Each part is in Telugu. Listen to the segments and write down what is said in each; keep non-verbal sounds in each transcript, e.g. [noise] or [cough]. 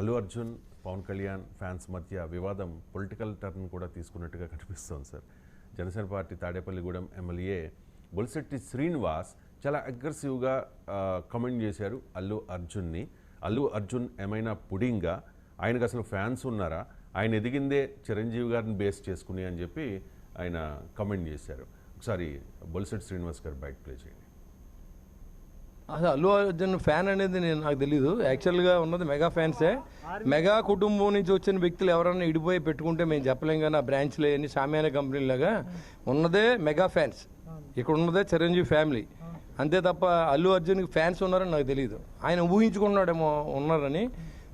అల్లు అర్జున్ పవన్ కళ్యాణ్ ఫ్యాన్స్ మధ్య వివాదం పొలిటికల్ టర్న్ కూడా తీసుకున్నట్టుగా కనిపిస్తోంది sir. Janasena party Tadepalligudem MLA Bolisetti Srinivas చాలా అగ్రెసివ్గా కమెంట్ చేశారు అల్లు అర్జున్ని. అల్లు అర్జున్ ఏమైనా పుడింగా? ఆయనకు అసలు ఫ్యాన్స్ ఉన్నారా? ఆయన ఎదిగిందే చిరంజీవి గారిని బేస్ చేసుకుని అని చెప్పి ఆయన కమెంట్ చేశారు. ఒకసారి బొలిశెట్టి శ్రీనివాస్ గారు బయట ప్లే చేయండి. అల్లు అర్జున్ ఫ్యాన్ అనేది నేను నాకు తెలీదు. యాక్చువల్గా ఉన్నది మెగా ఫ్యాన్సే. మెగా కుటుంబం నుంచి వచ్చిన వ్యక్తులు ఎవరైనా ఇడిపోయి పెట్టుకుంటే మేము చెప్పలేం కానీ ఆ బ్రాంచ్లు అన్ని సామాన్య కంపెనీలాగా ఉన్నదే మెగా ఫ్యాన్స్. ఇక్కడ ఉన్నదే చిరంజీవి ఫ్యామిలీ. అంతే తప్ప అల్లు అర్జున్కి ఫ్యాన్స్ ఉన్నారని నాకు తెలియదు ఆయన ఊహించుకున్నాడేమో ఉన్నారని.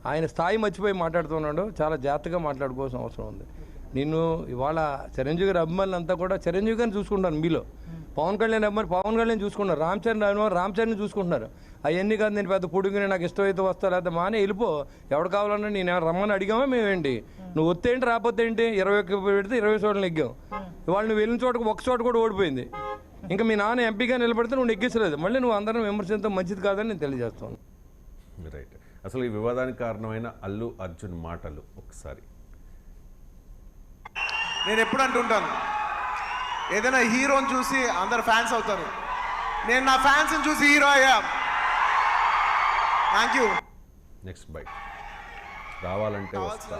ఆయన స్థాయి మర్చిపోయి మాట్లాడుతున్నాడు. చాలా జాగ్రత్తగా మాట్లాడుకోవాల్సిన అవసరం ఉంది. నిన్ను ఇవాళ చిరంజీవి గారి అభిమానులు అంతా కూడా చిరంజీవి గారిని చూసుకుంటాను మీలో. పవన్ కళ్యాణ్ అభిమాని పవన్ కళ్యాణ్ చూసుకున్నారు రామ్ చరణ్ అభిమాని రామ్ చరణ్ చూసుకుంటున్నారు. అవన్నీ కాదు నేను పెద్ద పొడుగుని నాకు ఇష్టమైతే వస్తా లేకపోతే మానే వెళ్ళిపో. ఎవడు కావాలన్నా నేను రమ్మని అడిగామా? మేమేంటి? నువ్వు వస్తే ఏంటి రాకపోతే ఏంటి? ఇరవై ఒక్క పెడితే ఇరవై చోట్ల నెగ్గాం ఇవాళ నువ్వు వెళ్ళిన చోటకు ఒక చోట కూడా ఓడిపోయింది. ఇంకా మీ నాన్న ఎంపీగా నిలబడితే నువ్వు నెగ్గించలేదు. మళ్ళీ నువ్వు అందరం విమర్శించడం మంచిది కాదని నేను తెలియజేస్తాను. రైట్. అసలు ఈ వివాదానికి కారణమైన అల్లు అర్జున్ మాటలు ఒకసారి. నేను ఎప్పుడు అంటుంటాను? ఏదైనా హీరోని చూసి అందరు ఫ్యాన్స్ అవుతారు. నేను నా ఫ్యాన్స్ని చూసి హీరో అయ్యా. థ్యాంక్ యూ నెక్స్ట్ బైక్ రావాలంటే వస్తా.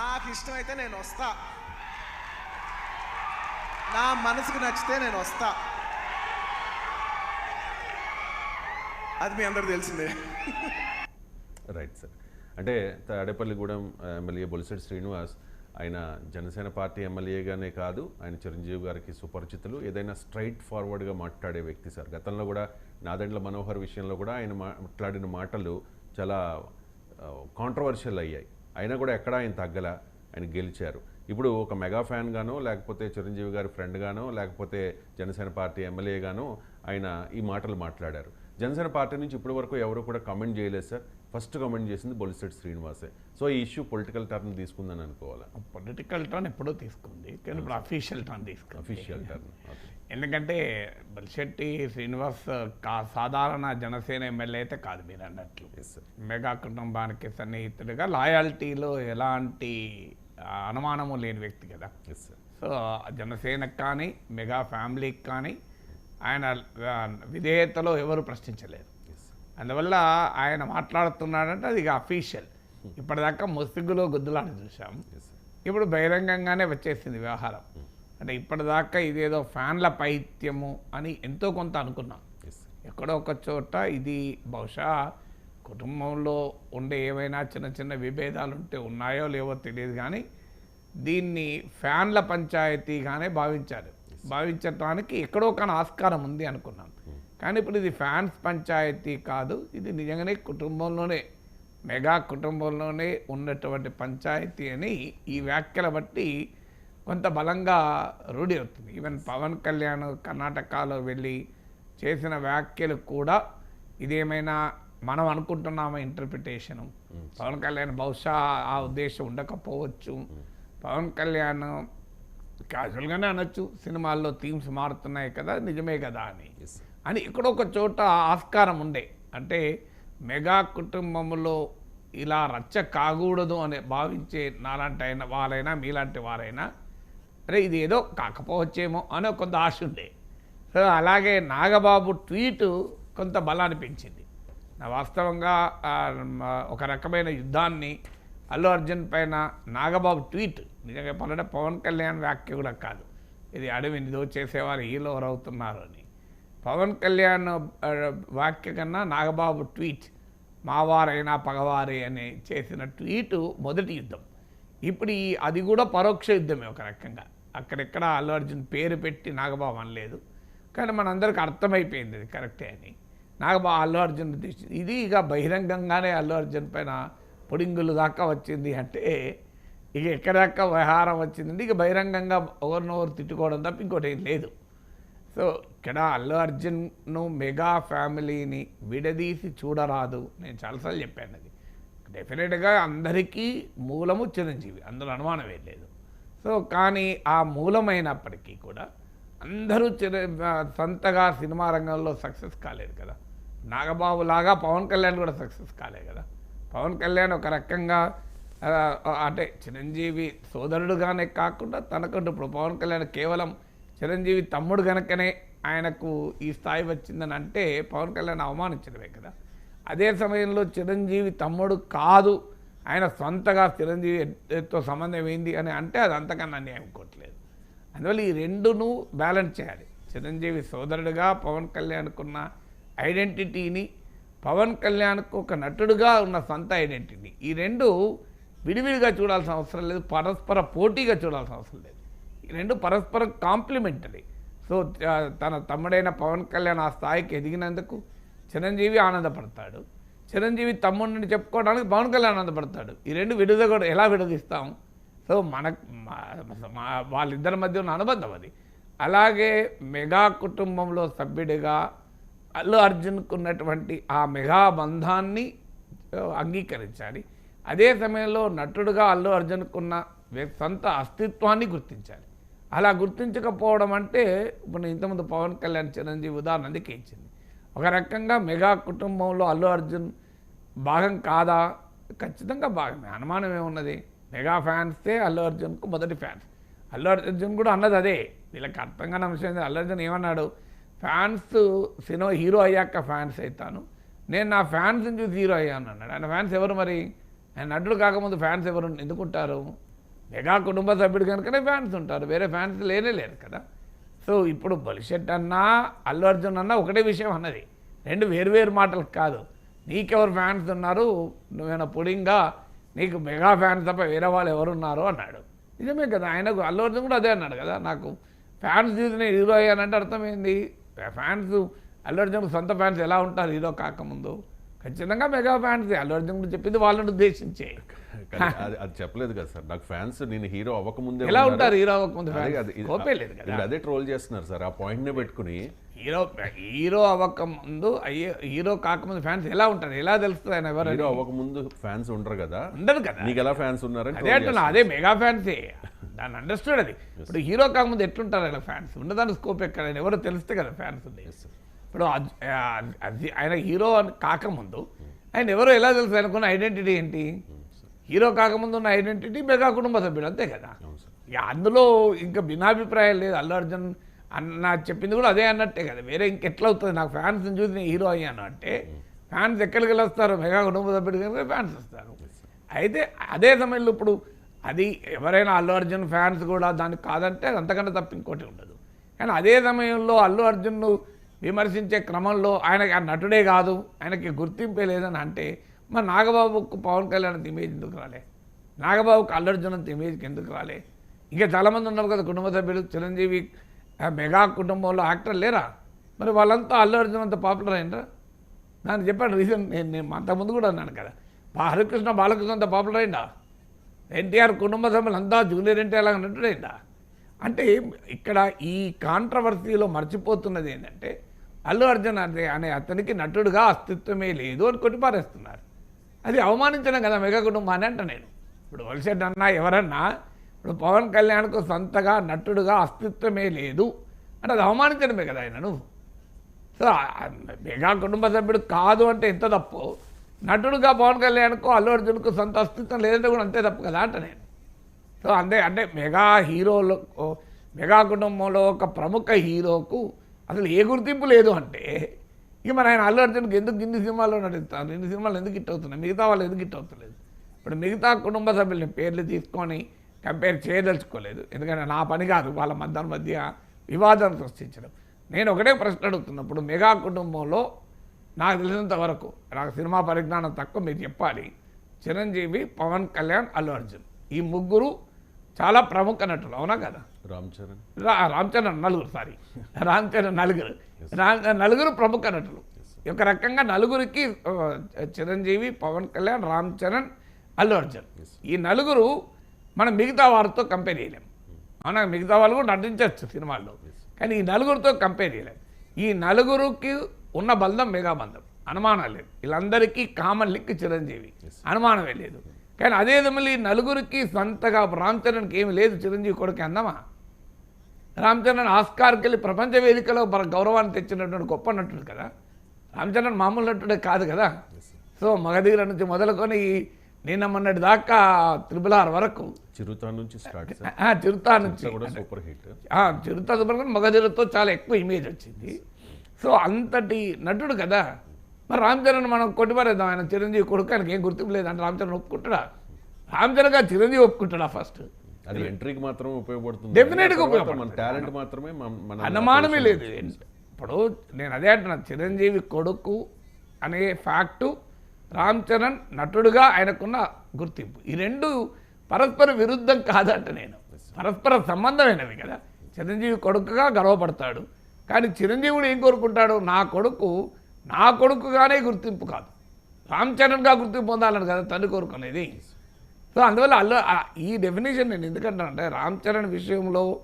నాకు ఇష్టమైతే నేను వస్తా. నా మనసుకు నచ్చితే నేను వస్తా. అది మీ అందరు తెలిసిందే. రైట్ సార్ అంటే తాడేపల్లిగూడెం ఎమ్మెల్యే బొలిశెట్టి శ్రీనివాస్ ఆయన జనసేన పార్టీ ఎమ్మెల్యేగానే కాదు ఆయన చిరంజీవి గారికి సుపరిచితులు. ఏదైనా స్ట్రైట్ ఫార్వర్డ్గా మాట్లాడే వ్యక్తి సార్. గతంలో కూడా నాదండ్ల మనోహర్ విషయంలో కూడా ఆయన మాట్లాడిన మాటలు చాలా కాంట్రవర్షియల్ అయ్యాయి. అయినా కూడా ఎక్కడ ఆయన తగ్గల ఆయన గెలిచారు. ఇప్పుడు ఒక మెగా ఫ్యాన్ గానో లేకపోతే చిరంజీవి గారి ఫ్రెండ్ గానో లేకపోతే జనసేన పార్టీ ఎమ్మెల్యే గానో ఆయన ఈ మాటలు మాట్లాడారు. జనసేన పార్టీ నుంచి ఇప్పటి వరకు ఎవరు కూడా కమెంట్ చేయలేదు సార్. ఫస్ట్ కమెంట్ చేసింది బొలిసెట్ శ్రీనివాసే. సో ఈ ఇష్యూ పొలిటికల్ టర్న్ తీసుకుందని అనుకోవాలా పొలిటికల్ టర్న్ ఎప్పుడో తీసుకుంది కానీ ఇప్పుడు అఫీషియల్ టర్న్ తీసుకుంది. అఫీషియల్ టర్న్ ఎందుకంటే బలిశెట్టి శ్రీనివాస్ కా సాధారణ జనసేన ఎమ్మెల్యే అయితే కాదు మీరు అన్నట్లు. మెగా కుటుంబానికి సన్నిహితుడిగా లాయాలిటీలో ఎలాంటి అనుమానము లేని వ్యక్తి కదా. సో జనసేనకు కానీ మెగా ఫ్యామిలీకి కానీ ఆయన విధేయతలో ఎవరు ప్రశ్నించలేరు ఎస్ అందువల్ల ఆయన మాట్లాడుతున్నాడంటే అది ఇక అఫీషియల్ ఇప్పటిదాకా ముసుగులో గుద్దులాట చూసాం ఇప్పుడు బహిరంగంగానే వచ్చేసింది వ్యవహారం. అంటే ఇప్పటిదాకా ఇదేదో ఫ్యాన్ల పైత్యము అని ఎంతో కొంత అనుకున్నాం. ఎక్కడో ఒక చోట ఇది బహుశా కుటుంబంలో ఉండే ఏవైనా చిన్న చిన్న విభేదాలు ఉంటే ఉన్నాయో లేవో తెలియదు కానీ దీన్ని ఫ్యాన్ల పంచాయతీగానే భావించారు. భావించడానికి ఎక్కడో కానీ ఆస్కారం ఉంది అనుకున్నాం. కానీ ఇప్పుడు ఇది ఫ్యాన్స్ పంచాయతీ కాదు ఇది నిజంగానే కుటుంబంలోనే మెగా కుటుంబంలోనే ఉన్నటువంటి పంచాయతీ అని ఈ వ్యాఖ్యల బట్టి కొంత బలంగా రూఢి అవుతుంది. ఈవెన్ పవన్ కళ్యాణ్ కర్ణాటకలో వెళ్ళి చేసిన వ్యాఖ్యలు కూడా ఇదేమైనా మనం అనుకుంటున్నామా ఇంటర్ప్రిటేషను పవన్ కళ్యాణ్ బహుశా ఆ ఉద్దేశం ఉండకపోవచ్చు. పవన్ కళ్యాణ్ క్యాజువల్గానే అనొచ్చు సినిమాల్లో థీమ్స్ మారుతున్నాయి కదా నిజమే కదా అని. అని ఎక్కడో ఒక చోట ఆస్కారం ఉండే. అంటే మెగా కుటుంబంలో ఇలా రచ్చ కాకూడదు అని భావించే నాలాంటి అయిన వారైనా మీలాంటి వారైనా అరే ఇది ఏదో కాకపోవచ్చేమో అని కొంత ఆశ ఉండే. సో అలాగే నాగబాబు ట్వీట్ కొంత బలాన్ని పెంచింది నా వాస్తవంగా ఒక రకమైన యుద్ధాన్ని అల్లు అర్జున్ పైన నాగబాబు ట్వీట్ నిజంగా చెప్పాలంటే పవన్ కళ్యాణ్ వ్యాఖ్య కూడా కాదు. ఇది అడవి నిదో చేసేవారు హీలో అవుతున్నారు అని. పవన్ కళ్యాణ్ వాక్య కన్నా నాగబాబు ట్వీట్ మావారైనా పగవారే అని చేసిన ట్వీటు మొదటి యుద్ధం. ఇప్పుడు ఈ అది కూడా పరోక్ష యుద్ధమే ఒక రకంగా. అక్కడెక్కడ అల్లు అర్జున్ పేరు పెట్టి నాగబాబు అనలేదు. కానీ మనందరికి అర్థమైపోయింది ఇది కరెక్టే అని. నాగబాబు అల్లు అర్జున్ ఇది ఇక బహిరంగంగానే అల్లు అర్జున్ పైన పొడింగులు దాకా వచ్చింది అంటే ఇక ఎక్కడాక వ్యవహారం వచ్చిందంటే ఇక బహిరంగంగా ఒకరినొకరు తిట్టుకోవడం తప్ప ఇంకోటి ఏం లేదు. సో ఇక్కడ అల్లు అర్జున్ను మెగా ఫ్యామిలీని విడదీసి చూడరాదు. నేను చాలాసార్లు చెప్పాను అది. డెఫినెట్గా అందరికీ మూలము చిరంజీవి అందులో అనుమానం ఏం లేదు. సో కానీ ఆ మూలమైనప్పటికీ కూడా అందరూ చిర సొంతగా సినిమా రంగంలో సక్సెస్ కాలేదు కదా. నాగబాబు లాగా పవన్ కళ్యాణ్ కూడా సక్సెస్ కాలేదు కదా. పవన్ కళ్యాణ్ ఒక రకంగా అంటే చిరంజీవి సోదరుడుగానే కాకుండా తనకంటూ ఇప్పుడు పవన్ కళ్యాణ్ కేవలం చిరంజీవి తమ్ముడు గనకనే ఆయనకు ఈ స్థాయి వచ్చిందని అంటే పవన్ కళ్యాణ్ అవమానించడమే కదా. అదే సమయంలో చిరంజీవి తమ్ముడు కాదు ఆయన సొంతగా చిరంజీవితో సంబంధం ఏంది అని అంటే అది అంతకన్నా న్యాయం కొట్టలేదు. అందువల్ల ఈ రెండును బ్యాలెన్స్ చేయాలి. చిరంజీవి సోదరుడుగా పవన్ కళ్యాణ్కున్న ఐడెంటిటీని పవన్ కళ్యాణ్కు ఒక నటుడుగా ఉన్న సొంత ఐడెంటిటీ ఈ రెండు విడివిడిగా చూడాల్సిన అవసరం లేదు పరస్పర పోటీగా చూడాల్సిన అవసరం లేదు. ఈ రెండు పరస్పరం కాంప్లిమెంటరీ. సో తన తమ్ముడైన పవన్ కళ్యాణ్ ఆ స్థాయికి ఎదిగినందుకు చిరంజీవి ఆనందపడతాడు. చిరంజీవి తమ్ముడిని చెప్పుకోవడానికి పవన్ కళ్యాణ్ ఆనందపడతాడు. ఈ రెండు విడుదల కూడా ఎలా విడదీస్తాం? సో మన మా- మా- వాళ్ళిద్దరి మధ్య ఉన్న అనుబంధం అది. అలాగే మెగా కుటుంబంలో సభ్యుడిగా అల్లు అర్జున్కు ఉన్నటువంటి ఆ మెగా బంధాన్ని అంగీకరించాలి. అదే సమయంలో నటుడుగా అల్లు అర్జున్కున్న సొంత అస్తిత్వాన్ని గుర్తించాలి. అలా గుర్తించకపోవడం అంటే ఇప్పుడు నేను ఇంతకుముందు పవన్ కళ్యాణ్ చిరంజీవి ఉదాహరణ అందుకే ఇచ్చింది. ఒక రకంగా మెగా కుటుంబంలో అల్లు అర్జున్ భాగం కాదా? ఖచ్చితంగా భాగమే. అనుమానం ఏమున్నది? మెగా ఫ్యాన్సే అల్లు అర్జున్కు మొదటి ఫ్యాన్స్. అల్లు అర్జున్ కూడా అన్నది అదే. వీళ్ళకి అర్థం కాని అంశం ఏంది, అల్లు అర్జున్ ఏమన్నాడు? ఫ్యాన్స్ సినిమా హీరో అయ్యాక ఫ్యాన్స్ అవుతాను నేను నా ఫ్యాన్స్ని చూసి హీరో అయ్యాను అన్నాడు. ఆయన ఫ్యాన్స్ ఎవరు మరి? ఆయన నటుడు కాకముందు ఫ్యాన్స్ ఎవరు ఎందుకుంటారు? మెగా కుటుంబ సభ్యుడు కనుకనే ఫ్యాన్స్ ఉంటారు. వేరే ఫ్యాన్స్ లేనే లేరు కదా. సో ఇప్పుడు బలిషెట్ అన్నా అల్లు అర్జున్ అన్నా ఒకటే విషయం అన్నది. రెండు వేరువేరు మాటలు కాదు. నీకెవరు ఫ్యాన్స్ ఉన్నారు? నువ్వేనా పుడింగా నీకు మెగా ఫ్యాన్స్ తప్ప వేరే వాళ్ళు ఎవరు ఉన్నారు అన్నాడు. నిజమే కదా. ఆయనకు అల్లు అర్జున్ కూడా అదే అన్నాడు కదా. నాకు ఫ్యాన్స్ చూసి నేను హీరో అయ్యానంటే అర్థమైంది. ఫ్యాన్స్ అల్లు అర్జున్ సొంత ఫ్యాన్స్ ఎలా ఉంటారు? హీరో కాకముందు. ఖచ్చితంగా మెగా ఫ్యాన్స్. అల్లు అర్జున్ గురించి చెప్పింది వాళ్ళని ఉద్దేశించే. అది చెప్పలేదు కదా సార్. నాకు ఫ్యాన్స్ నేను హీరో అవ్వకముందే ఎలా ఉన్నారు. ఉంటారు హీరో అవ్వకముందు అదే లేదు కదా. ట్రోల్ చేస్తున్నారు సార్. ఆ పాయింట్ నే పెట్టుకుని హీరో హీరో అవ్వకముందు అయ్యే హీరో కాకముందు ఫ్యాన్స్ ఎలా ఉంటారు? ఎలా తెలుస్తుంది ఆయన ఎవరు హీరో అవ్వకముందు ఫ్యాన్స్ ఉండరు కదా. ఉండరు కదా. నీకు ఎలా ఫ్యాన్స్ ఉన్నారని అదే అంటున్నా అదే మెగా ఫ్యాన్సే. దాన్ని అండర్స్టూడ్ అది. ఇప్పుడు హీరో కాకముందు ఎట్లుంటారు ఆయన ఫ్యాన్స్? ఉండదాని స్కోప్ ఎక్కడ ఆయన ఎవరో తెలిస్తే కదా ఫ్యాన్స్ ఉంది. ఇప్పుడు ఆయన హీరో అని కాకముందు ఆయన ఎవరో ఎలా తెలుసు? ఆయనకున్న ఐడెంటిటీ ఏంటి? హీరో కాకముందు ఉన్న ఐడెంటిటీ మెగా కుటుంబ సభ్యుడు అంతే కదా? అందులో ఇంకా భిన్నాభిప్రాయం లేదు. అల్లు అర్జున్ అన్న చెప్పింది కూడా అదే అన్నట్టే కదా. వేరే ఇంకెట్లా అవుతుంది? నాకు ఫ్యాన్స్ని చూసి నేను హీరో అయ్యాను అంటే ఫ్యాన్స్ ఎక్కడికి వెళ్ళి వస్తారు మెగా కుటుంబ సభ్యుడి కనుక ఫ్యాన్స్ వస్తారు. అయితే అదే సమయంలో ఇప్పుడు అది ఎవరైనా అల్లు అర్జున్ ఫ్యాన్స్ కూడా దానికి కాదంటే అది అంతకంటే తప్ప ఇంకోటి ఉండదు. కానీ అదే సమయంలో అల్లు అర్జున్ను విమర్శించే క్రమంలో ఆయనకి ఆ నటుడే కాదు ఆయనకి గుర్తింపే లేదని అంటే మరి నాగబాబుకు పవన్ కళ్యాణ్ అంత ఇమేజ్ ఎందుకు రాలే? నాగబాబుకు అల్లు అంత ఇమేజ్కి ఎందుకు రాలే? ఇంకా చాలామంది ఉన్నారు కదా కుటుంబ సభ్యులు చిరంజీవి మెగా కుటుంబంలో యాక్టర్ లేరా? మరి వాళ్ళంతా అల్లు అర్జున్ అంత పాపులర్ అయినరా దాన్ని చెప్పాను రీజన్ నేను నేను అంతకుముందు కూడా అన్నాను కదా. హరికృష్ణ బాలకృష్ణ అంత పాపులర్ అయిందా? ఎన్టీఆర్ కుటుంబ సభ్యులు అంతా జూనియర్ ఎన్టీఆర్ లాగా నటుడైందా అంటే ఇక్కడ ఈ కాంట్రవర్సీలో మర్చిపోతున్నది ఏంటంటే అల్లు అర్జున్ అనే అతనికి నటుడుగా అస్తిత్వమే లేదు అని కొట్టిపారేస్తున్నారు. అది అవమానించడం కదా మెగా కుటుంబాన్ని అంట నేను. ఇప్పుడు వలసెడ్ అన్నా ఎవరన్నా ఇప్పుడు పవన్ కళ్యాణ్కు సొంతగా నటుడుగా అస్తిత్వమే లేదు అంటే అది అవమానించడమే కదా ఆయనను సో మెగా కుటుంబ సభ్యుడు కాదు అంటే ఎంత తప్పు? నటుడుగా పవన్ కళ్యాణ్కు అల్లు అర్జున్కు సొంత అస్తిత్వం లేదంటే కూడా అంతే తప్పు కదా అంట నేను. సో అంతే అంటే మెగా హీరోలో మెగా కుటుంబంలో ఒక ప్రముఖ హీరోకు అసలు ఏ గుర్తింపు లేదు అంటే ఇక మరి ఆయన అల్లు అర్జున్కి ఎందుకు ఇన్ని సినిమాల్లో నటిస్తాను ఇన్ని సినిమాలు ఎందుకు హిట్ అవుతున్నాయి? మిగతా వాళ్ళు ఎందుకు హిట్ అవుతలేదు? ఇప్పుడు మిగతా కుటుంబ సభ్యులని పేర్లు తీసుకొని కంపేర్ చేయదలుచుకోలేదు. ఎందుకంటే నా పని కాదు వాళ్ళ మధ్య మధ్య వివాదం సృష్టించడం. నేను ఒకటే ప్రశ్న అడుగుతున్నప్పుడు మెగా కుటుంబంలో నాకు తెలిసినంత వరకు నాకు సినిమా పరిజ్ఞానం తక్కువ మీరు చెప్పాలి. చిరంజీవి పవన్ కళ్యాణ్ అల్లు అర్జున్. ఈ ముగ్గురు చాలా ప్రముఖ నటులు అవునా కదా? రామ్ చరణ్. రామ్ చరణ్ నలుగురు సారీ. రామ్ చరణ్ నలుగురు. రామ్ నలుగురు ప్రముఖ నటులు. ఒక రకంగా నలుగురికి చిరంజీవి పవన్ కళ్యాణ్ రామ్ చరణ్ అల్లు అర్జున్. ఈ నలుగురు మనం మిగతా వారితో కంపేర్ చేయలేం. అవునా? మిగతా వాళ్ళు కూడా నటించవచ్చు సినిమాల్లో. కానీ ఈ నలుగురితో కంపేర్ చేయలేం. ఈ నలుగురికి ఉన్న బంధం మెగా బంధం అనుమానం లేదు వీళ్ళందరికీ కామన్ లిక్ చిరంజీవి. అనుమానమే లేదు. కానీ అదే ఈ నలుగురికి సొంతగా రామ్ చరణ్కి ఏమి లేదు. చిరంజీవి కొడుకు అందమా రామ్ చరణ్ ఆస్కార్కి వెళ్ళి ప్రపంచ వేదికలో మన గౌరవాన్ని తెచ్చినటువంటి గొప్ప నటుడు కదా. రామ్ చరణ్ మామూలు నటుడే కాదు కదా. సో మగధీర నుంచి మొదలుకొని నిన్న మొన్నటి దాకా త్రిపుల్ ఆర్ వరకు. చిరుత నుంచి స్టార్ట్ చిరుతా నుంచి. Super hit. చిరుత సుబ్రహ్మణ్యం మగధీరతో చాలా ఎక్కువ ఇమేజ్ వచ్చింది. సో అంతటి నటుడు కదా. మరి రామ్ చరణ్ మనం కొట్టిపారేద్దాం ఆయన చిరంజీవి కొడుకు ఆయనకి ఏం గుర్తింపు లేదంటే రామ్ చరణ్ ఒప్పుకుంటాడా? రామ్ చరణ్ గారు చిరంజీవి ఒప్పుకుంటాడా ఫస్ట్ అది ఎంట్రీకి మాత్రం ఉపయోగపడుతుంది. Definitely గా తర్వాత ఉపయోగపడుతుంది. మన టాలెంట్ మాత్రమే మన- మన అనుమానమే లేదు. ఇప్పుడు నేను అదే అంటున్నా చిరంజీవి కొడుకు అనే ఫ్యాక్టు రామ్ చరణ్ నటుడుగా ఆయనకున్న గుర్తింపు. ఈ రెండు పరస్పర విరుద్ధం కాదంట నేను. పరస్పర సంబంధమైనవి కదా. చిరంజీవి కొడుకుగా గర్వపడతాడు. కానీ చిరంజీవుడు ఏం కోరుకుంటాడు? నా కొడుకు నా కొడుకుగానే గుర్తింపు కాదు. రామ్ చరణ్గా గుర్తింపు పొందాలని కదా తండ్రి కోరుకునేది. సో అందువల్ల అల్లు ఈ డెఫినేషన్ నేను ఎందుకంటానంటే రామ్ చరణ్ విషయంలో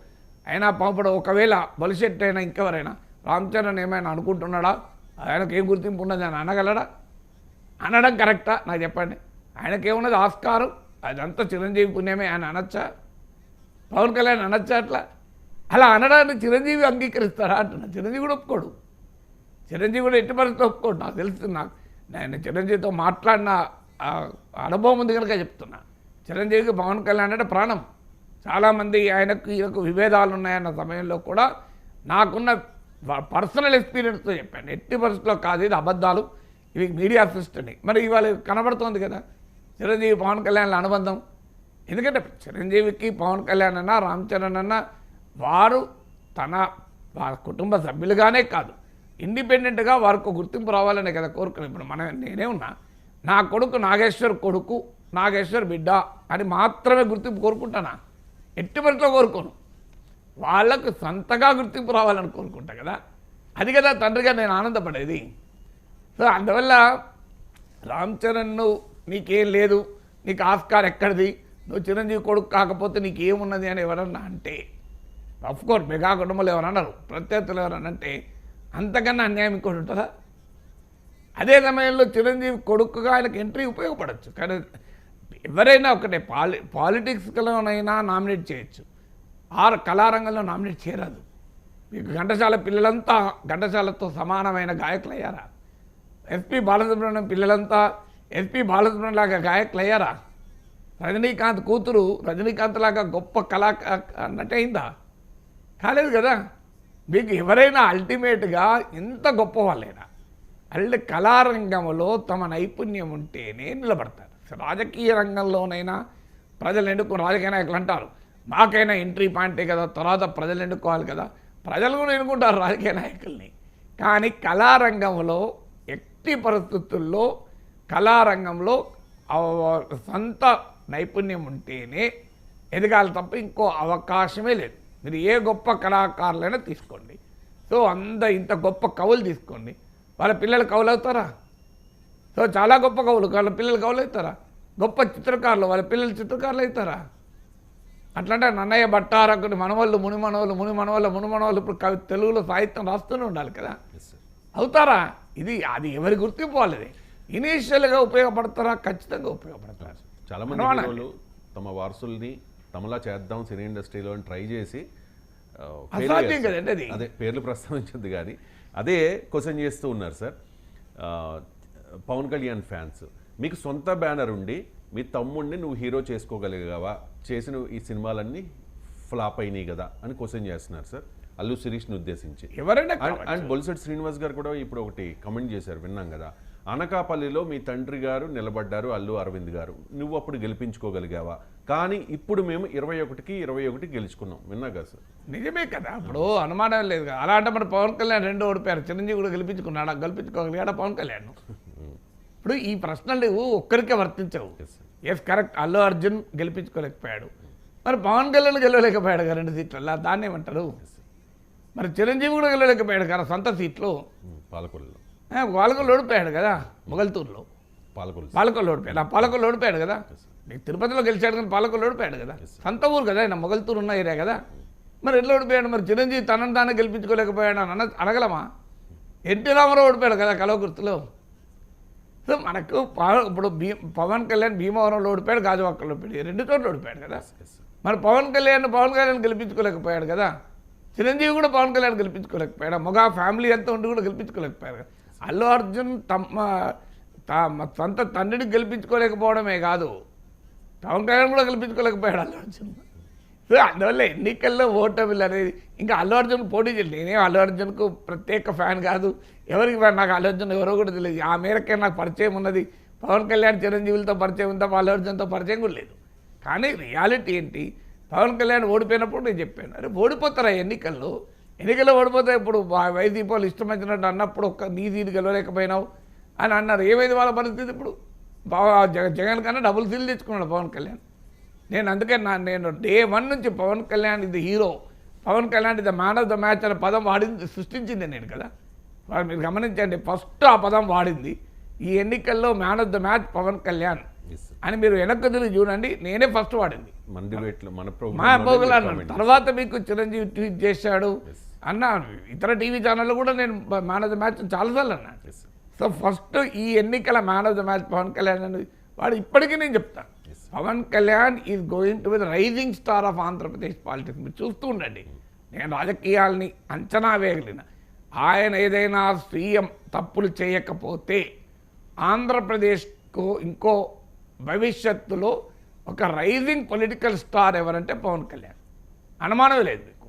అయినా పాపడు ఒకవేళ బలిశెట్ అయినా ఇంకెవరైనా రామ్ చరణ్ ఏమైనా అనుకుంటున్నాడా? ఆయనకు ఏం గుర్తింపు ఉన్నది అని అనగలడా? అనడం కరెక్టా నాకు చెప్పండి. ఆయనకేమున్నది ఆస్కారం? అదంతా చిరంజీవి పుణ్యమే ఆయన అనొచ్చా? పవన్ కళ్యాణ్ అనొచ్చా అట్లా? అలా అనడాన్ని చిరంజీవి అంగీకరిస్తారా అంటున్నా. చిరంజీవి కూడా ఒప్పుకోడు. చిరంజీవి కూడా ఎట్టి పరిస్థితి ఒప్పుకోడు. నాకు తెలుసు నాకు. నేను చిరంజీవితో మాట్లాడిన అనుభవం ఉంది కనుక చెప్తున్నా. చిరంజీవికి పవన్ కళ్యాణ్ అంటే ప్రాణం. చాలామంది ఆయనకు ఈయనకు విభేదాలు ఉన్నాయన్న సమయంలో కూడా నాకున్న పర్సనల్ ఎక్స్పీరియన్స్తో చెప్పాను. ఎట్టి పరిస్థితిలో కాదు ఇది అబద్ధాలు. ఇవి మీడియా సృష్టిని. మరి ఇవాళ కనబడుతోంది కదా చిరంజీవి పవన్ కళ్యాణ్ల అనుబంధం. ఎందుకంటే చిరంజీవికి పవన్ కళ్యాణ్ అన్న రామ్ చరణ్ అన్న వారు తన వారి కుటుంబ సభ్యులుగానే కాదు. ఇండిపెండెంట్గా వారికి గుర్తింపు రావాలనే కదా కోరుకున్నాను ఇప్పుడు మనం నేనే ఉన్నా నా కొడుకు నాగేశ్వర్ కొడుకు నాగేశ్వర్ బిడ్డ అని మాత్రమే గుర్తింపు కోరుకుంటానా? ఎట్టి పరిస్థితిలో కోరుకోను. వాళ్ళకు సొంతగా గుర్తింపు రావాలని కోరుకుంటా కదా? అది కదా తండ్రిగా నేను ఆనందపడేది. సో అందువల్ల రామ్ చరణ్ నీకేం లేదు నీకు ఆస్కార్ ఎక్కడిది? నువ్వు చిరంజీవి కొడుకు కాకపోతే నీకు ఏమున్నది అని ఎవరన్నా అంటే అఫ్కోర్స్ మెగా కుటుంబాలు ఎవరన్నారు ప్రత్యర్థులు ఎవరన్నా అంటే అంతకన్నా అన్యాయం ఇంకోటి ఉంటుందా? అదే సమయంలో చిరంజీవి కొడుకుగా ఆయనకు ఎంట్రీ ఉపయోగపడచ్చు. కానీ ఎవరైనా ఒకటే పాలి పాలిటిక్స్లోనైనా నామినేట్ చేయొచ్చు. ఆరు కళారంగంలో నామినేట్ చేయరాదు. మీకు ఘంటసాల పిల్లలంతా ఘంటసాలతో సమానమైన గాయకులు అయ్యారా ఎస్పి బాలసుబ్రహ్మణ్యం పిల్లలంతా ఎస్పి బాలసుబ్రహ్మణ్యం లాగా గాయకులు అయ్యారా రజనీకాంత్ కూతురు రజనీకాంత్ లాగా గొప్ప కళా నటి అయిందా కాలేదు కదా. మీకు ఎవరైనా అల్టిమేట్గా ఎంత గొప్ప వాళ్ళైనా అల్లి కళారంగంలో తమ నైపుణ్యం ఉంటేనే నిలబడతారు. రాజకీయ రంగంలోనైనా ప్రజలు ఎన్నుకో రాజకీయ నాయకులు అంటారు. మాకైనా ఎంట్రీ పాయింటే కదా తర్వాత ప్రజలు ఎన్నుకోవాలి కదా. ప్రజలు కూడా ఎన్నుకుంటారు రాజకీయ నాయకుల్ని. కానీ కళారంగంలో ఎట్టి పరిస్థితుల్లో కళారంగంలో సొంత నైపుణ్యం ఉంటేనే ఎదగాలి తప్ప ఇంకో అవకాశమే లేదు. మీరు ఏ గొప్ప కళాకారులైనా తీసుకోండి. సో అంత ఇంత గొప్ప కవులు తీసుకోండి. వాళ్ళ పిల్లలు కవులు అవుతారా? సో చాలా గొప్ప కవులు. వాళ్ళ పిల్లలు కవులు అవుతారా గొప్ప చిత్రకారులు. వాళ్ళ పిల్లలు చిత్రకారులు అవుతారా అట్లంటే నన్నయ్య భట్టారకుని మనవాళ్ళు ముని మనవాళ్ళు ముని మనవాళ్ళు ముని మనవాళ్ళు ఇప్పుడు కవి తెలుగులో సాహిత్యం రాస్తూనే ఉండాలి కదా? అవుతారా? ఇది అది ఎవరి గుర్తింపు వాళ్ళది ఇనీషియల్గా ఉపయోగపడతారా? ఖచ్చితంగా ఉపయోగపడతారు? చాలా మంది అనుమానం హీరోలు తమ వారసుల్ని తమలా చేద్దాం సినీ ఇండస్ట్రీలో అని ట్రై చేసి అసాధ్యం. కదండి అది. అదే పేర్లు ప్రస్తావించద్దు కానీ అదే క్వశ్చన్ చేస్తూ ఉన్నారు సార్ పవన్ కళ్యాణ్ ఫ్యాన్స్ మీకు సొంత బ్యానర్ ఉండి మీ తమ్ముడిని నువ్వు హీరో చేసుకోగలిగావా? చేసిన ఈ సినిమాలన్నీ ఫ్లాప్ అయినాయి కదా అని క్వశ్చన్ చేస్తున్నారు సార్ అల్లు శిరీష్ని ఉద్దేశించి. ఎవరైనా అండ్ బొలిసెట్ శ్రీనివాస్ గారు కూడా ఇప్పుడు ఒకటి కమెంట్ చేశారు విన్నాం కదా. అనకాపల్లిలో మీ తండ్రి గారు నిలబడ్డారు అల్లు అరవింద్ గారు నువ్వు అప్పుడు గెలిపించుకోగలిగావా? కానీ ఇప్పుడు మేము ఇరవై ఒకటికి ఇరవై ఒకటి గెలుచుకున్నాం విన్నా కదా సార్. నిజమే కదా ఇప్పుడు అనుమానం లేదు అలా అంటే మరి పవన్ కళ్యాణ్ రెండో ఓడిపోయారు చిరంజీవి కూడా గెలిపించుకున్నాడా? గెలిపించుకోగలిగాడా పవన్ కళ్యాణ్? ఇప్పుడు ఈ ప్రశ్నలు ఒక్కరికే వర్తించవు. ఎస్ కరెక్ట్ అల్లు అర్జున్ గెలిపించుకోలేకపోయాడు. మరి పవన్ కళ్యాణ్ గెలవలేకపోయాడు కదా రెండు సీట్లలో దాన్ని ఏమంటారు? మరి చిరంజీవి కూడా గెలవలేకపోయాడు కదా సొంత సీట్లు? ఆ, పాలకొల్లు ఓడిపోయాడు కదా మొగల్తూరులో. పాలకొల్లు. పాలకొల్లు ఓడిపోయాడు. ఆ పాలకొల్లు ఓడిపోయాడు కదా? నీకు తిరుపతిలో గెలిచాడు కానీ పాలకొల్లు ఓడిపోయాడు కదా? సొంత ఊరు కదా ఆయన మొగల్తూరు ఉన్న ఏరియా కదా? మరి ఎట్లా ఓడిపోయాడు? మరి చిరంజీవి తనను తానే గెలిపించుకోలేకపోయాడు అని అన అనగలమా ఎన్టీ రామారావు ఓడిపోయాడు కదా కలవకుర్తిలో సో మనకు పవ- ఇప్పుడు భీ పవన్ కళ్యాణ్ భీమవరంలో ఓడిపోయాడు గాజువాకలో ఓడిపోయాడు. రెండు చోట్ల ఓడిపోయాడు కదా. మరి పవన్ కళ్యాణ్ పవన్ కళ్యాణ్ గెలిపించుకోలేకపోయాడు కదా. చిరంజీవి కూడా పవన్ కళ్యాణ్ గెలిపించుకోలేకపోయాడు. మగ ఫ్యామిలీ అంతా ఉండి కూడా గెలిపించుకోలేకపోయాడు కదా. అల్లు అర్జున్ తమ తా మా సొంత తండ్రిని గెలిపించుకోలేకపోవడమే కాదు. పవన్ కళ్యాణ్ కూడా గెలిపించుకోలేకపోయాడు అల్లు అర్జున్. సో అందువల్ల ఎన్నికల్లో ఓటమిలు అనేది ఇంకా అల్లు అర్జున్ పోటీ చేయలేదు నేనే అల్లు అర్జున్కు ప్రత్యేక ఫ్యాన్ కాదు. ఎవరికి నాకు అల్లు అర్జున్ ఎవరో కూడా తెలియదు ఆ మేరకే నాకు పరిచయం ఉన్నది పవన్ కళ్యాణ్ చిరంజీవులతో పరిచయం ఉందా? అల్లు అర్జున్తో పరిచయం కూడా లేదు. కానీ రియాలిటీ ఏంటి? పవన్ కళ్యాణ్ ఓడిపోయినప్పుడు నేను చెప్పాను అరే ఓడిపోతారా ఎన్నికల్లో? ఎన్నికల్లో ఓడిపోతే ఇప్పుడు వైదీపాలు ఇష్టం వచ్చినట్టు అన్నప్పుడు ఒక్క నీది గెలవలేకపోయినావు అని అన్నారు. ఏమైంది వాళ్ళ పరిస్థితి ఇప్పుడు? బాగా జగన్ కన్నా డబుల్ సీల్ తెచ్చుకున్నాడు పవన్ కళ్యాణ్. నేను అందుకే నా నేను డే వన్ నుంచి పవన్ కళ్యాణ్ ఇది హీరో. పవన్ కళ్యాణ్ ఇది మ్యాన్ ఆఫ్ ద మ్యాచ్ అనే పదం వాడింది సృష్టించింది నేను కదా. వాళ్ళు మీరు గమనించండి ఫస్ట్ ఆ పదం వాడింది. ఈ ఎన్నికల్లో man of the match Pawan Kalyan అని మీరు వెనక్కి తిరిగి చూడండి నేనే ఫస్ట్ వాడింది. మా పోగులు అన్నాడు తర్వాత మీకు చిరంజీవి ట్వీట్ చేశాడు. అన్న ఇతర టీవీ ఛానల్లో కూడా నేను మ్యాన్ ఆఫ్ ద మ్యాచ్ చాలాసార్లు అన్నాను. సో ఫస్ట్ ఈ ఎన్నికల man of the match Pawan Kalyan అని వాడు ఇప్పటికీ నేను చెప్తాను. Pawan Kalyan is going to with rising star of Andhra Pradesh politics. మీరు చూస్తూ ఉండండి. నేను రాజకీయాల్ని అంచనా వేయగలిగిన. ఆయన ఏదైనా సీఎం తప్పులు చేయకపోతే ఆంధ్రప్రదేశ్కు ఇంకో భవిష్యత్తులో ఒక రైజింగ్ పొలిటికల్ స్టార్ ఎవరంటే పవన్ కళ్యాణ్. అనుమానం లేదు మీకు.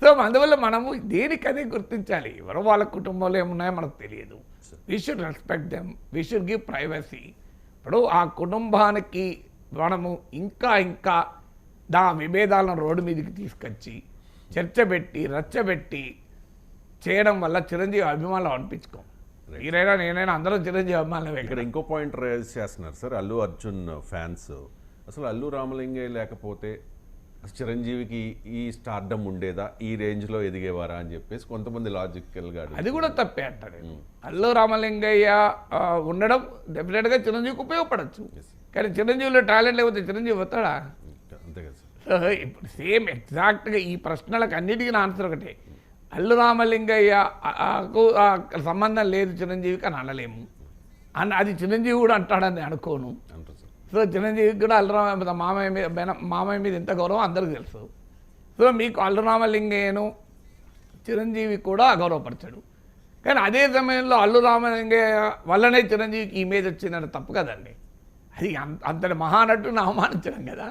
సో అందువల్ల మనము దేనికదే గుర్తించాలి? ఎవరో వాళ్ళ కుటుంబంలో ఏమున్నాయో మనకు తెలియదు. We should respect them we should give privacy ఇప్పుడు ఆ కుటుంబానికి మనము ఇంకా ఇంకా దా విభేదాలను రోడ్డు మీదకి తీసుకొచ్చి చర్చ పెట్టి రచ్చబెట్టి చేయడం వల్ల చిరంజీవి అభిమానులు అనిపించుకోం. మీరైనా నేనైనా అందరూ చిరంజీవి అభిమానులు ఇక్కడ ఇంకో పాయింట్ రైజ్ చేస్తున్నారు సార్ అల్లు అర్జున్ ఫ్యాన్స్. అసలు అల్లు రామలింగే లేకపోతే చిరంజీవికి ఈ స్టార్డమ్ ఉండేదా? ఈ రేంజ్లో ఎదిగేవారా అని చెప్పేసి కొంతమంది లాజికల్గా అది కూడా తప్పే అంటారు. అల్లు రామలింగయ్య ఉండడం డెఫినెట్గా చిరంజీవికి ఉపయోగపడచ్చు. కానీ చిరంజీవిలో టాలెంట్ లేకపోతే చిరంజీవి వస్తాడా? అంతే కదా ఇప్పుడు సేమ్ ఎగ్జాక్ట్గా ఈ ప్రశ్నలకు అన్నిటికీ నా ఆన్సర్ ఒకటే. అల్లు రామలింగయ్య ఆ- ఆకు ఆ సంబంధం లేదు చిరంజీవికి అని అనలేము. అన్న అది చిరంజీవి కూడా అంటాడని అనుకోను. సో చిరంజీవికి కూడా అల్లురామ మామయ్య మీద మామయ్య మీద ఎంత గౌరవం అందరికీ తెలుసు. సో మీకు అల్లురామలింగయ్యను చిరంజీవి కూడా అగౌరవపరచాడు కానీ అదే సమయంలో అల్లు రామలింగయ్య వల్లనే చిరంజీవికి ఇమేజ్ వచ్చిందని తప్పు కదండి. అది అంత అంతటి మహానటుని అవమానించడం కదా.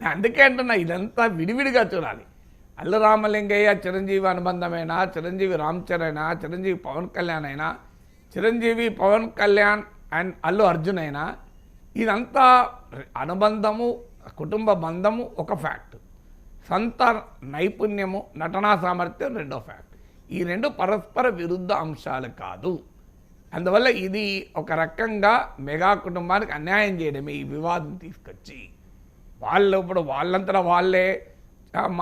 నేను అందుకే అంటున్నా ఇదంతా విడివిడిగా చూడాలి. అల్లు రామలింగయ్య చిరంజీవి అనుబంధమైనా చిరంజీవి రామ్ చరణ్ అయినా చిరంజీవి పవన్ కళ్యాణ్ అయినా చిరంజీవి పవన్ కళ్యాణ్ అండ్ అల్లు అర్జున్ అయినా ఇదంతా అనుబంధము కుటుంబ బంధము ఒక ఫ్యాక్ట్ సొంత నైపుణ్యము నటనా సామర్థ్యం రెండో ఫ్యాక్ట్ ఈ రెండు పరస్పర విరుద్ధ అంశాలు కాదు. అందువల్ల ఇది ఒక రకంగా మెగా కుటుంబానికి అన్యాయం చేయడమే ఈ వివాదం తీసుకొచ్చి. వాళ్ళు ఇప్పుడు వాళ్ళంతా వాళ్ళే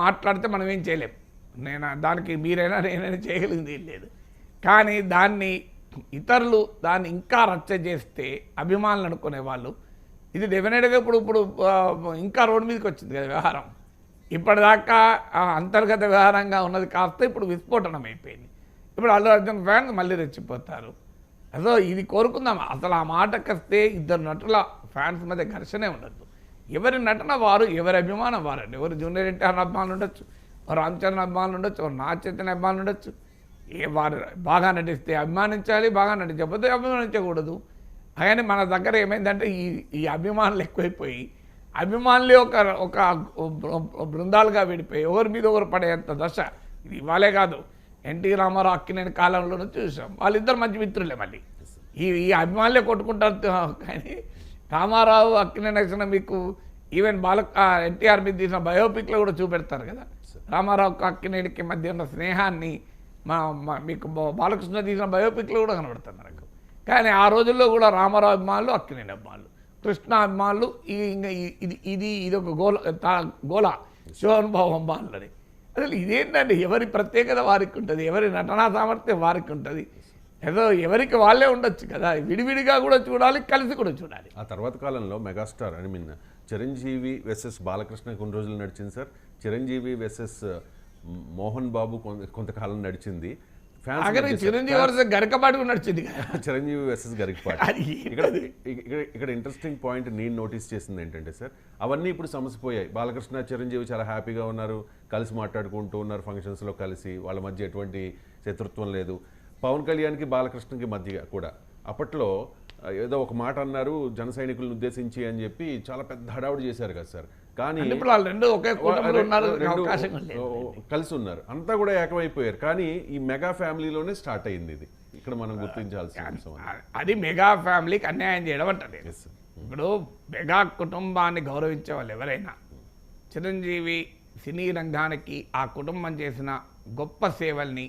మాట్లాడితే మనం ఏం చేయలేం. నేను దానికి మీరైనా నేనైనా చేయగలిగింది లేదు. కానీ దాన్ని ఇతరులు దాన్ని ఇంకా రచ్చ చేస్తే అభిమానులు అనుకునే వాళ్ళు ఇది డెఫినెట్గా ఇప్పుడు ఇప్పుడు ఇంకా రోడ్డు మీదకి వచ్చింది కదా వ్యవహారం. ఇప్పటిదాకా అంతర్గత వ్యవహారంగా ఉన్నది కాస్త ఇప్పుడు విస్ఫోటనం అయిపోయింది. ఇప్పుడు అల్లు అర్జున్ ఫ్యాన్స్ మళ్ళీ రెచ్చిపోతారు. అదో ఇది కోరుకుందాం. అసలు ఆ మాటకు వస్తే ఇద్దరు నటుల ఫ్యాన్స్ మధ్య ఘర్షణే ఉండదు. ఎవరి నటన వారు ఎవరి అభిమానం వారండి ఎవరు జూనియర్ ఎన్టీఆర్ అభిమానులు ఉండొచ్చు వారు రామ్ చరణ్ అభిమానులు ఉండొచ్చు వారు నా చైతన్య అభిమానులు ఉండొచ్చు. ఏ వారు బాగా నటిస్తే అభిమానించాలి బాగా నటించకపోతే అభిమానించకూడదు. కానీ మన దగ్గర ఏమైందంటే ఈ ఈ అభిమానులు ఎక్కువైపోయి అభిమానులే ఒక ఒక బృందాలుగా విడిపోయి ఎవరి మీద ఒకరు పడేంత దశ ఇది ఇవాళే కాదు. ఎన్టీ రామారావు అక్కినేని కాలంలోనూ చూసాం. వాళ్ళిద్దరు మంచి మిత్రులే మళ్ళీ. ఈ ఈ అభిమానులే కొట్టుకుంటారు కానీ రామారావు అక్కినేని నచ్చిన మీకు ఈవెన్ బాల ఎన్టీఆర్ మీద తీసిన బయోపిక్లో కూడా చూపెడతారు కదా. రామారావు అక్కినేనికి మధ్య ఉన్న స్నేహాన్ని మా మీకు బాలకృష్ణ తీసిన బయోపిక్లో కూడా కనబడుతుంది నాకు కానీ ఆ రోజుల్లో కూడా రామారావు అభిమానులు అక్కినేని అభిమానులు. కృష్ణ అభిమానులు ఈ ఇంకా ఇది ఇది ఇది ఒక గోల తా- గోల శివానుభవం అభిమానులని. అసలు ఇదేంటండి? ఎవరి ప్రత్యేకత వారికి ఉంటుంది? ఎవరి నటనా సామర్థ్యం వారికి ఉంటుంది? ఏదో ఎవరికి వాళ్ళే ఉండొచ్చు కదా? విడివిడిగా కూడా చూడాలి కలిసి కూడా చూడాలి. ఆ తర్వాత కాలంలో megastar I mean Chiranjeevi vs Balakrishna కొన్ని రోజులు నడిచింది సార్. చిరంజీవి వెస్ఎస్ మోహన్ బాబు కొంత- కొంతకాలం నడిచింది. మధ్య చిరంజీవి వరుస గరకపాటు నడిచింది [laughs] చిరంజీవి వెసెస్ గరికపాటి. ఇక్కడ ఇక్కడ ఇక్కడ ఇంట్రెస్టింగ్ పాయింట్ నేను నోటీస్ చేసింది ఏంటంటే సార్ అవన్నీ ఇప్పుడు సమసిపోయాయి. బాలకృష్ణ చిరంజీవి చాలా హ్యాపీగా ఉన్నారు. కలిసి మాట్లాడుకుంటూ ఉన్నారు ఫంక్షన్స్లో కలిసి. వాళ్ళ మధ్య ఎటువంటి శత్రుత్వం లేదు. పవన్ కళ్యాణ్కి బాలకృష్ణకి మధ్య కూడా. అప్పట్లో ఏదో ఒక మాట అన్నారు జన సైనికులను ఉద్దేశించి అని చెప్పి చాలా పెద్ద హడావుడి చేశారు కదా సార్. కానీ అంటే ఇప్పుడు వాళ్ళు రెండు ఒకే కలిసి ఉన్నారు. అంతా కూడా ఏకమైపోయారు. కానీ ఈ మెగా ఫ్యామిలీలోనే స్టార్ట్ అయింది ఇది. ఇక్కడ మనం గుర్తించాల్సిన అంశం అది. మెగా ఫ్యామిలీకి అన్యాయం చేయడం Yes, sir. ఇప్పుడు మెగా కుటుంబాన్ని గౌరవించే వాళ్ళు ఎవరైనా చిరంజీవి సినీ రంగానికి ఆ కుటుంబం చేసిన గొప్ప సేవల్ని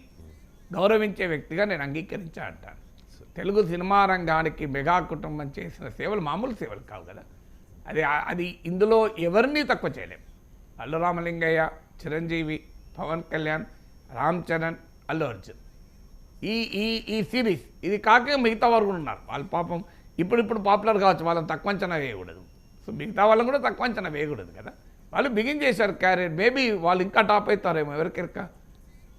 గౌరవించే వ్యక్తిగా నేను అంగీకరించా అంటాను తెలుగు సినిమా రంగానికి మెగా కుటుంబం చేసిన సేవలు మామూలు సేవలు కావు కదా. అది అది ఇందులో ఎవరిని తక్కువ చేయలేం. అల్లు రామలింగయ్య చిరంజీవి పవన్ కళ్యాణ్ రామ్ చరణ్ అల్లు అర్జున్. ఈ ఈ ఈ సిరీస్ ఇది కాక మిగతా వారు కూడా ఉన్నారు. వాళ్ళ పాపం ఇప్పుడు ఇప్పుడు పాపులర్ కావచ్చు వాళ్ళని తక్కువ అంచనా వేయకూడదు. సో మిగతా వాళ్ళని కూడా తక్కువ అంచనా వేయకూడదు కదా. వాళ్ళు బిగిన్ చేశారు క్యారియర్ మేబీ వాళ్ళు ఇంకా టాప్ అవుతారేమో ఎవరికెరక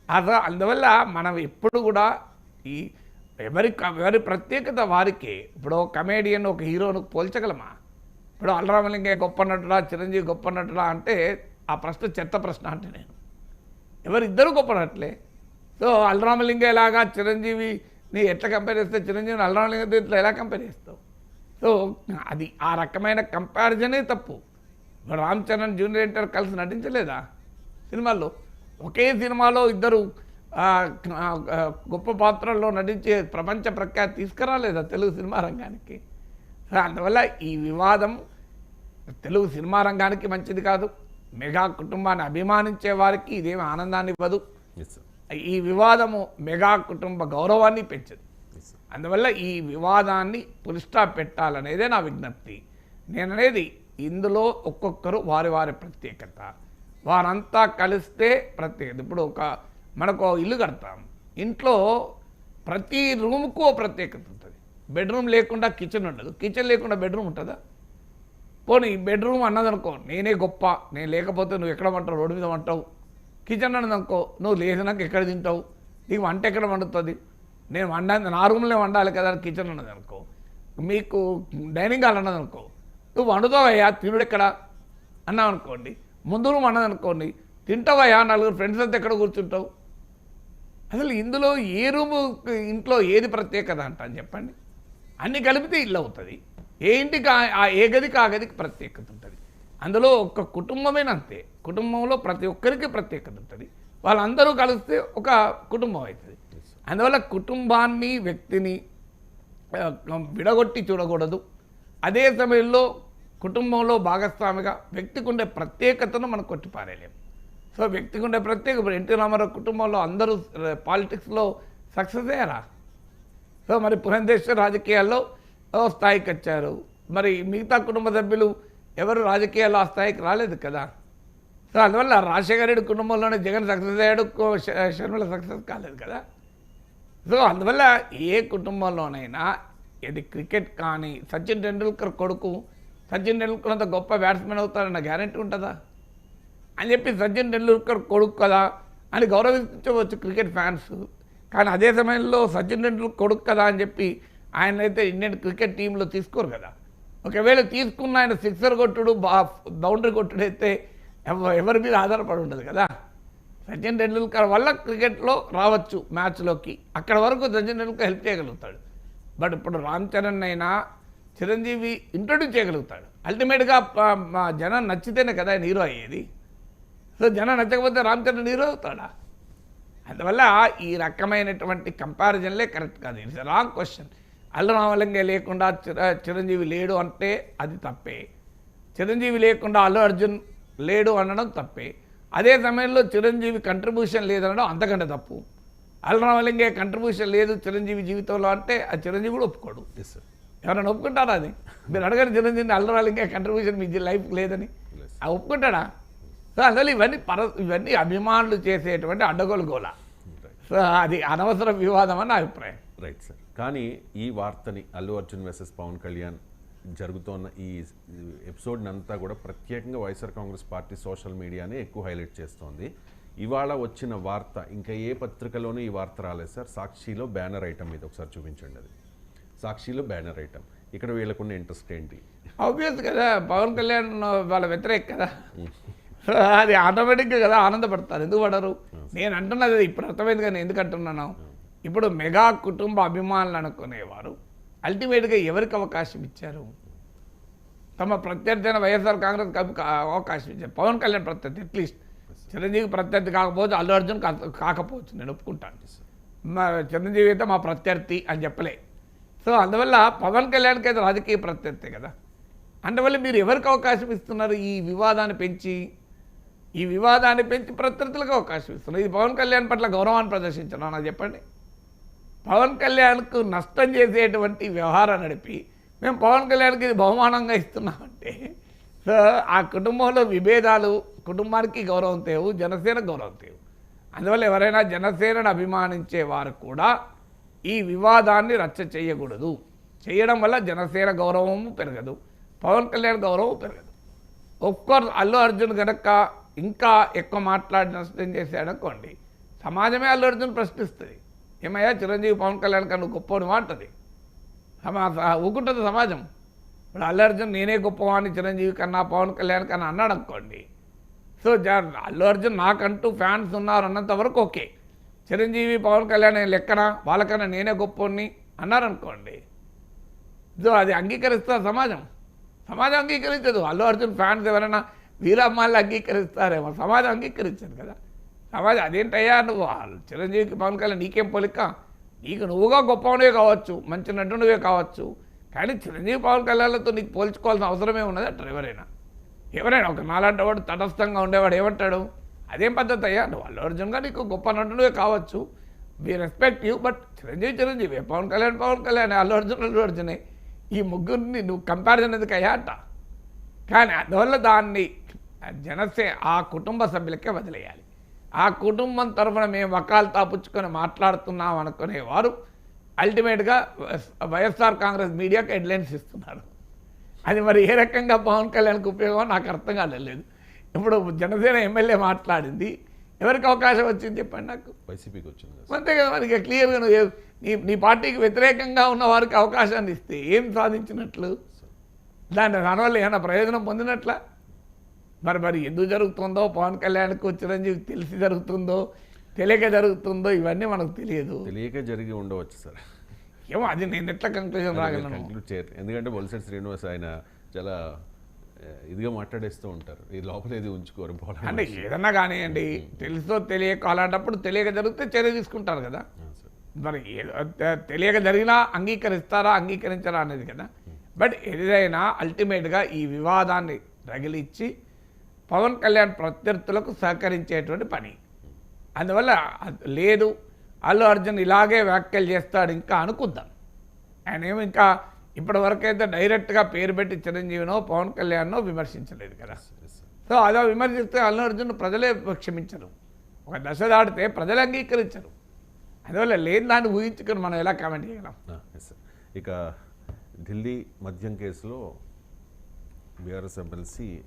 అలా అందువల్ల మనం ఎప్పుడు కూడా ఈ ఎవరి ఎవరి ప్రత్యేకత వారికి. ఇప్పుడు కమేడియన్ ఒక హీరోను పోల్చగలమా? ఇప్పుడు అల్లరామలింగే గొప్ప నటుడా చిరంజీవి గొప్ప నటుడా అంటే ఆ ప్రశ్న చెత్త ప్రశ్న అంటే నేను. ఎవరిద్దరు గొప్పనట్లే. సో అల్రామలింగ చిరంజీవి చిరంజీవిని ఎట్లా కంపేర్ చేస్తే చిరంజీవిని అల్లరామలింగే ఇట్లా ఎలా కంపేర్ చేస్తావు? సో అది ఆ రకమైన కంపారిజనే తప్పు. రామ్ చరణ్ జూనియర్ ఎన్టీఆర్ కలిసి నటించలేదా సినిమాల్లో? ఒకే సినిమాలో ఇద్దరు గొప్ప పాత్రల్లో నటించే ప్రపంచ ప్రఖ్యాతి తీసుకురాలేదా తెలుగు సినిమా రంగానికి? అందువల్ల ఈ వివాదం తెలుగు సినిమా రంగానికి మంచిది కాదు. మెగా కుటుంబాన్ని అభిమానించే వారికి ఇదేమి ఆనందాన్ని ఇవ్వదు. ఈ వివాదము మెగా కుటుంబ గౌరవాన్ని పెంచదు. అందువల్ల ఈ వివాదాన్ని పులిస్టా పెట్టాలనేదే నా విజ్ఞప్తి. నేననేది ఇందులో ఒక్కొక్కరు వారి వారి ప్రత్యేకత. వారంతా కలిస్తే ప్రత్యేకత. ఇప్పుడు ఒక మనకు ఇల్లు కడతాం. ఇంట్లో ప్రతి రూమ్కు ప్రత్యేకత ఉంటుంది. బెడ్రూమ్ లేకుండా కిచెన్ ఉండదు. కిచెన్ లేకుండా బెడ్రూమ్ ఉంటుందా? పోనీ బెడ్రూమ్ అన్నదనుకో నేనే గొప్ప నేను లేకపోతే నువ్వు ఎక్కడ వంటావు? రోడ్డు మీద వంటావు. కిచెన్ అన్నదనుకో నువ్వు లేచినాక ఎక్కడ తింటావు? నీకు వంట ఎక్కడ వండుతుంది? నేను వండా నా రూమ్లో వండాలి కదా కిచెన్ అన్నదనుకో. మీకు డైనింగ్ హాల్ అన్నదనుకో. నువ్వు వండుతావయ్యా? తినుడు ఎక్కడ? అన్నావు అనుకోండి. ముందు రూమ్ అన్నదనుకోండి. తింటావయ్యా? నలుగురు ఫ్రెండ్స్ అంతా ఎక్కడ కూర్చుంటావు? అసలు ఇందులో ఏ రూము ఇంట్లో ఏది ప్రత్యేకత అంట అని చెప్పండి. అన్ని కలిపితే ఇల్లు అవుతుంది. ఏ ఇంటికి ఆ- ఏ గదికి ఆ గదికి ప్రత్యేకత ఉంటుంది. అందులో ఒక కుటుంబమేనంతే కుటుంబంలో ప్రతి ఒక్కరికి ప్రత్యేకత ఉంటుంది. వాళ్ళందరూ కలిస్తే ఒక కుటుంబం అవుతుంది. అందువల్ల కుటుంబాన్ని వ్యక్తిని విడగొట్టి చూడకూడదు. అదే సమయంలో కుటుంబంలో భాగస్వామిగా వ్యక్తికి ఉండే ప్రత్యేకతను మనం కొట్టిపారేయలేము సో వ్యక్తికి ఉండే ప్రత్యేక ఇప్పుడు ఎన్టీ రామారావు కుటుంబంలో అందరూ పాలిటిక్స్లో సక్సెస్ అయ్యారా? సో మరి పురంధేశ్వర్ రాజకీయాల్లో స్థాయికి వచ్చారు. మరి మిగతా కుటుంబ సభ్యులు ఎవరు రాజకీయాల్లో ఆ స్థాయికి రాలేదు కదా? సో అందువల్ల రాజశేఖర రెడ్డి కుటుంబంలోనే జగన్ సక్సెస్ అయ్యాడు షర్మిల సక్సెస్ కాలేదు కదా? సో అందువల్ల ఏ కుటుంబంలోనైనా ఇది క్రికెట్ కానీ సచిన్ టెండూల్కర్ కొడుకు సచిన్ టెండూల్కర్ అంత గొప్ప బ్యాట్స్మెన్ అవుతారన్న గ్యారెంటీ ఉంటుందా? అని చెప్పి సచిన్ టెండూల్కర్ కొడుకు కదా అని గౌరవించవచ్చు క్రికెట్ ఫ్యాన్స్. కానీ అదే సమయంలో సచిన్ టెండూల్కర్ కొడుకు కదా అని చెప్పి ఆయన అయితే ఇండియన్ క్రికెట్ టీంలో తీసుకోరు కదా. ఒకవేళ తీసుకున్న ఆయన సిక్సర్ కొట్టుడు బా బౌండరీ కొట్టుడు అయితే ఎవ- ఎవరి మీద ఆధారపడి ఉండదు కదా. సచిన్ టెండూల్కర్ వల్ల క్రికెట్లో రావచ్చు మ్యాచ్లోకి. అక్కడ వరకు సచిన్ టెండూల్కర్ హెల్ప్ చేయగలుగుతాడు. బట్ ఇప్పుడు రామ్ చరణ్ అయినా చిరంజీవి ఇంట్రొడ్యూస్ చేయగలుగుతాడు. అల్టిమేట్గా మా జనం నచ్చితేనే కదా ఆయన హీరో అయ్యేది. సో జనం నచ్చకపోతే రామ్ చరణ్ హీరో అవుతాడా? అందువల్ల ఈ రకమైనటువంటి కంపారిజన్లే కరెక్ట్ కాదు. It's wrong question Allu Ramalinga లేకుండా చిర చిరంజీవి లేడు అంటే అది తప్పే. చిరంజీవి లేకుండా అల్లు అర్జున్ లేడు అనడం తప్పే. అదే సమయంలో చిరంజీవి కంట్రిబ్యూషన్ లేదనడం అంతకంటే తప్పు. అల్లు రామలింగే కంట్రిబ్యూషన్ లేదు చిరంజీవి జీవితంలో అంటే ఆ చిరంజీవి కూడా ఒప్పుకోడు. ఎవరైనా ఒప్పుకుంటారా అది? మీరు అడగని చిరంజీవిని అల్లు రామలింగే కంట్రిబ్యూషన్ మీ లైఫ్ లేదని. ఆ ఒప్పుకుంటాడా? సో అసలు ఇవన్నీ పర ఇవన్నీ అభిమానులు చేసేటువంటి అడ్డగోలు గోల సో అది అనవసర వివాదం అని అభిప్రాయం? రైట్ సార్ కానీ ఈ వార్తని అల్లు అర్జున్ వర్సెస్ పవన్ కళ్యాణ్ జరుగుతోన్న ఈ ఎపిసోడ్ని అంతా కూడా ప్రత్యేకంగా వైఎస్ఆర్ కాంగ్రెస్ పార్టీ సోషల్ మీడియానే ఎక్కువ హైలైట్ చేస్తోంది. ఇవాళ వచ్చిన వార్త ఇంకా ఏ పత్రికలోనూ ఈ వార్త రాలేదు సార్ సాక్షిలో బ్యానర్ ఐటమ్ మీద ఒకసారి చూపించండి అది. సాక్షిలో బ్యానర్ ఐటమ్ ఇక్కడ వీళ్ళకున్న ఇంట్రెస్ట్ ఏంటి? ఆబ్వియస్ కదా పవన్ కళ్యాణ్ వాళ్ళ వ్యతిరేక కదా. అది ఆటోమేటిక్గా కదా ఆనందపడతారు. ఎందుకు పడరు? నేను అంటున్నది అది ఇప్పుడు అర్థమైంది కానీ ఎందుకు అంటున్నాను. ఇప్పుడు మెగా కుటుంబ అభిమానులు అనుకునేవారు. అల్టిమేట్గా ఎవరికి అవకాశం ఇచ్చారు? తమ ప్రత్యర్థి అయిన వైఎస్ఆర్ కాంగ్రెస్ అవకాశం ఇచ్చారు. పవన్ కళ్యాణ్ ప్రత్యర్థి అట్లీస్ట్ చిరంజీవి ప్రత్యర్థి కాకపోవచ్చు అల్లు అర్జున్ కాకపోవచ్చు నేను ఒప్పుకుంటాను. మా చిరంజీవి అయితే మా ప్రత్యర్థి అని చెప్పలే. సో అందువల్ల పవన్ కళ్యాణ్కి అయితే రాజకీయ ప్రత్యర్థి కదా. అందువల్ల మీరు ఎవరికి అవకాశం ఇస్తున్నారు ఈ వివాదాన్ని పెంచి? ఈ వివాదాన్ని పెంచి ప్రత్యర్థులకు అవకాశం ఇస్తున్నారు. ఇది పవన్ కళ్యాణ్ పట్ల గౌరవాన్ని ప్రదర్శించడం. నాకు చెప్పండి. పవన్ కళ్యాణ్కు నష్టం చేసేటువంటి వ్యవహారం నడిపి మేము పవన్ కళ్యాణ్కి ఇది బహుమానంగా ఇస్తున్నామంటే సో ఆ కుటుంబంలో విభేదాలు కుటుంబానికి గౌరవం తేవు జనసేన గౌరవం తేవు. అందువల్ల ఎవరైనా జనసేనను అభిమానించే వారు కూడా ఈ వివాదాన్ని రచ్చ చేయకూడదు. చేయడం వల్ల జనసేన గౌరవము పెరగదు. పవన్ కళ్యాణ్ గౌరవం పెరగదు. ఒక్కోర్స్ అల్లు అర్జున్ గనక ఇంకా ఎక్కువ మాట్లాడి నష్టం చేశాడనుకోండి సమాజమే అల్లు అర్జున్ ప్రశ్నిస్తుంది. ఏమయ్యా చిరంజీవి పవన్ కళ్యాణ్ కన్నా గొప్పని మాటది సమా ఊకుంటుంది సమాజం. ఇప్పుడు అల్లు అర్జున్ నేనే గొప్పవాడిని చిరంజీవి కన్నా పవన్ కళ్యాణ్ కన్నా అన్నాడు అనుకోండి సో జ అల్లు అర్జున్ నాకంటూ ఫ్యాన్స్ ఉన్నారు అన్నంత వరకు ఓకే. చిరంజీవి పవన్ కళ్యాణ్ లెక్కన వాళ్ళకన్నా నేనే గొప్పని అన్నారనుకోండి సో అది అంగీకరిస్తా సమాజం. సమాజం అంగీకరించదు. అల్లు అర్జున్ ఫ్యాన్స్ ఎవరైనా వీరమ్మాళ్ళు అంగీకరిస్తారేమో. సమాజం అంగీకరించదు కదా. సమాజం అదేంటయ్యా నువ్వు వాళ్ళు చిరంజీవికి పవన్ కళ్యాణ్ నీకేం పోలిక? నీకు నువ్వుగా గొప్పవనే కావచ్చు మంచి నటునివే కావచ్చు కానీ చిరంజీవి పవన్ కళ్యాణ్లతో నీకు పోల్చుకోవాల్సిన అవసరమే ఉన్నది అంటారు ఎవరైనా ఎవరైనా ఒక నాలాంటి వాడు తటస్థంగా ఉండేవాడు ఏమంటాడు? అదేం పద్ధతి అయ్యా? నువ్వు అల్లు అర్జున్గా నీకు గొప్ప నటునివే కావచ్చు. We respect you but Chiranjeevi Chiranjeevi Pawan Kalyan Pawan Kalyan Allu Arjun Allu అర్జునే. ఈ ముగ్గురిని నువ్వు కంపారిజన్ ఎందుకు అయ్యా అంట? కానీ అందువల్ల దాన్ని జనసే ఆ కుటుంబ సభ్యులకే వదిలేయాలి. ఆ కుటుంబం తరఫున మేము వకాలు తాపుచ్చుకొని మాట్లాడుతున్నాం అనుకునేవారు. అల్టిమేట్గా వైఎస్ఆర్ కాంగ్రెస్ మీడియాకి హెడ్లైన్స్ ఇస్తున్నారు. అది మరి ఏ రకంగా పవన్ కళ్యాణ్కి ఉపయోగం నాకు అర్థం కాలేదు ఇప్పుడు జనసేన ఎమ్మెల్యే మాట్లాడింది. ఎవరికి అవకాశం వచ్చింది చెప్పండి నాకు? వైసీపీకి వచ్చింది అంతే కదా మరి క్లియర్గా నువ్వు నీ నీ పార్టీకి వ్యతిరేకంగా ఉన్న వారికి అవకాశాన్ని ఇస్తే ఏం సాధించినట్లు? దాని దానివల్ల ఏమైనా ప్రయోజనం పొందినట్ల? మరి మరి ఎందుకు జరుగుతుందో పవన్ కళ్యాణ్కు చిరంజీవి తెలిసి జరుగుతుందో తెలియక జరుగుతుందో ఇవన్నీ మనకు తెలియదు. తెలియక జరిగి ఉండవచ్చు సార్. ఏమో అది నేను ఎట్లా కంక్లూజన్ రాగలను? కంక్లూడ్ చేయరు ఎందుకంటే బొలిసెట్ శ్రీనివాస్ ఆయన చాలా ఇదిగా మాట్లాడేస్తూ ఉంటారు. ఈ లోపల ఏది ఉంచుకోరు అంటే ఏదన్నా కానివ్వండి తెలుసో తెలియక అలాంటప్పుడు తెలియక జరిగితే చర్య తీసుకుంటారు కదా. మరి తెలియక జరిగినా అంగీకరిస్తారా అంగీకరించరా అనేది కదా. బట్ ఏదైనా అల్టిమేట్గా ఈ వివాదాన్ని రగిలిచ్చి పవన్ కళ్యాణ్ ప్రత్యర్థులకు సహకరించేటువంటి పని. అందువల్ల అది లేదు. అల్లు అర్జున్ ఇలాగే వ్యాఖ్యలు చేస్తాడు ఇంకా అనుకుందాం. ఆయన ఏమి ఇంకా ఇప్పటి వరకైతే డైరెక్ట్గా పేరు పెట్టి చిరంజీవినో పవన్ కళ్యాణ్నో విమర్శించలేదు కదా. సో అదో విమర్శిస్తే అల్లు అర్జున్ ప్రజలే క్షమించరు ఒక దశ దాటితే ప్రజలు అంగీకరించరు. అందువల్ల లేని దాన్ని ఊహించుకొని మనం ఎలా కామెంట్ చేయగలం? ఇక ఢిల్లీ మద్యం కేసులో బీఆర్ఎస్ ఎమ్మెల్సీ